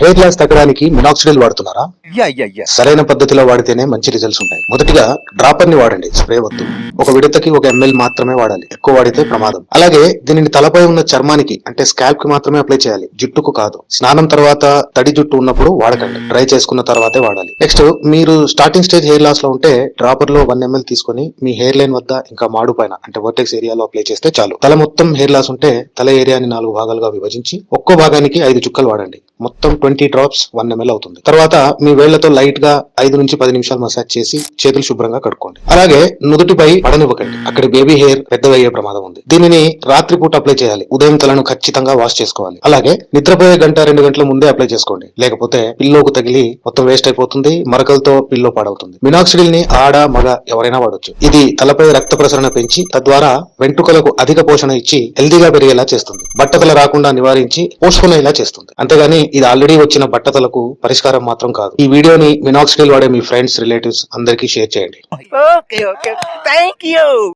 Hair loss తగ్గడానికి minoxidil వాడుతున్నారా. సరైన పద్ధతిలో వాడితేనే మంచి రిజల్ట్స్ ఉంటాయి. మొదటిగా డ్రాపర్ని వాడండి స్ప్రే వద్దు. ఒక విడతకి ఒక ఎంఎల్ మాత్రమే వాడాలి. ఎక్కువ వాడితే ప్రమాదం. అలాగే దీనిని తలపై ఉన్న చర్మానికి అంటే స్కాల్ప్కి మాత్రమే అప్లై చేయాలి. జుట్టుకు కాదు. స్నానం తర్వాత తడి జుట్టు ఉన్నప్పుడు వాడకండి. డ్రై చేసుకున్న తర్వాతే వాడాలి. నెక్స్ట్ మీరు స్టార్టింగ్ స్టేజ్ హెయిర్ లాస్లో ఉంటే డ్రాపర్లో వన్ ఎంఎల్ తీసుకొని మీ హెయిర్ లైన్ వద్ద ఇంకా మాడు పైన అంటే వర్టెక్స్ ఏరియాలో అప్లై చేస్తే చాలు. తల మొత్తం హెయిర్ లాస్ ఉంటే తల ఏరియాని నాలుగు భాగాలుగా విభజించి ఒక్కో భాగానికి ఐదు చుక్కలు వాడండి. మొత్తం ట్వంటీ డ్రాప్స్ వన్ ఎంఎల్ అవుతుంది. తర్వాత మీ వేళ్ళతో లైట్గా ఐదు నుంచి పది నిమిషాలు మసాజ్ చేసి చేతులు శుభ్రంగా కడుక్కోండి. అలాగే నుదుటిపై పడనివ్వకండి. అక్కడ బేబీ హెయిర్ పెద్దవయ్యే ప్రమాదం ఉంది. దీనిని రాత్రిపూట అప్లై చేయాలి. ఉదయం తలను ఖచ్చితంగా వాష్ చేసుకోవాలి. అలాగే నిద్రపోయే గంట రెండు గంటల ముందే అప్లై చేసుకోండి. లేకపోతే పిల్లోకు తగిలి మొత్తం వేస్ట్ అయిపోతుంది. మరకలతో పిల్లో పాడవుతుంది. మినాక్సిడిల్ని ఆడ మగ ఎవరైనా వాడొచ్చు. ఇది తలపై రక్త ప్రసరణ పెంచి తద్వారా వెంట్రుకలకు అధిక పోషణ ఇచ్చి హెల్దీగా పెరిగేలా చేస్తుంది. బట్టతల రాకుండా నివారించి పోషకునేలా చేస్తుంది. అంతేగాని ఇది ఆల్రెడీ వచ్చిన బట్టతలకు పరిష్కారం మాత్రం కాదు. ఈ వీడియోని మినాక్సిడిల్ వాడే మీ ఫ్రెండ్స్ రిలేటివ్స్ అందరికీ షేర్ చేయండి.